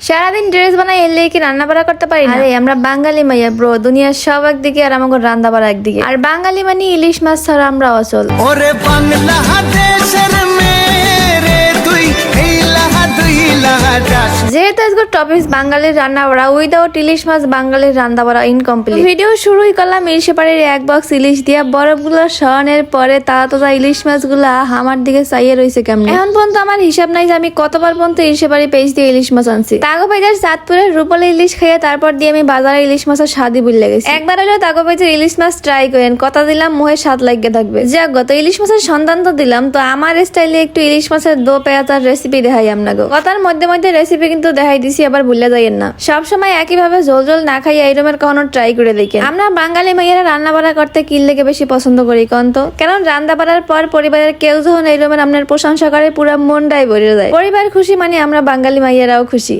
সারাদিন ড্রেস বানাই এলে কি রান্না বাড়া করতে পারি না? আরে আমরা বাঙালি মাইয়া ব্রো দুনিয়ার সব একদিকে আর আমাকে রান্না বাড়া একদিকে আর বাঙালি মানে ইলিশ মাছ ছাড়া আমরা অচল ওরে বাংলাদেশের যেহেতু আজকে টপিক বাঙালির রান্না বাড়া উইদাউট ইলিশ মাছ বাঙালির রান্না বাড়া ইনকমপ্লিট ভিডিও শুরুই করলাম ইলিশেপাড়ির এক বক্স ইলিশ দিয়া বরফগুলো সরানোর পরে তারা তোরা ইলিশ মাছগুলা আমার দিকে চাইয়ে রয়েছে কেমন? এখন পর্যন্ত আমার হিসাব নাই যে আমি কতবার পর্যন্ত ইলিশেপাড়ি পেজ দিয়ে ইলিশ মাছ আনছি। তাগো পেজের চাঁদপুরের রূপলে ইলিশ খেয়ে তারপর দিয়ে আমি বাজারে ইলিশ মাছের স্বাদই বুঝলে গেছি। একবার হলেও তাগো পেজের ইলিশ মাছ ট্রাই করেন কথা দিলাম মুহে স্বাদ লাগিয়ে থাকবে। যাক গত ইলিশ মাছের সন্ধান তো দিলাম তো আমার স্টাইলে একটু ইলিশ মাছের দো পেঁয়াজার রেসিপি দেখাই আপনাকে কথার মধ্যে মধ্যে রেসিপি কিন্তু দেখাই দিছি, আবার ভুলে যাইয়েন না। সব সময় একইভাবে জল জল না খাই এইরকমের কখনো ট্রাই করে দেখেন। আমরা বাঙালি মেয়েরা রান্না বাড়া করতে কিল বেশি পছন্দ করি কন্ত কেন কারণ রান্না বাড়ার পর পরিবারের কেউ যখন এইরকমের আপনার প্রশংসা করে, পুরো মনটাই ভরে যায়। পরিবার খুশি মানে আমরা বাঙালি মাইয়েরাও খুশি।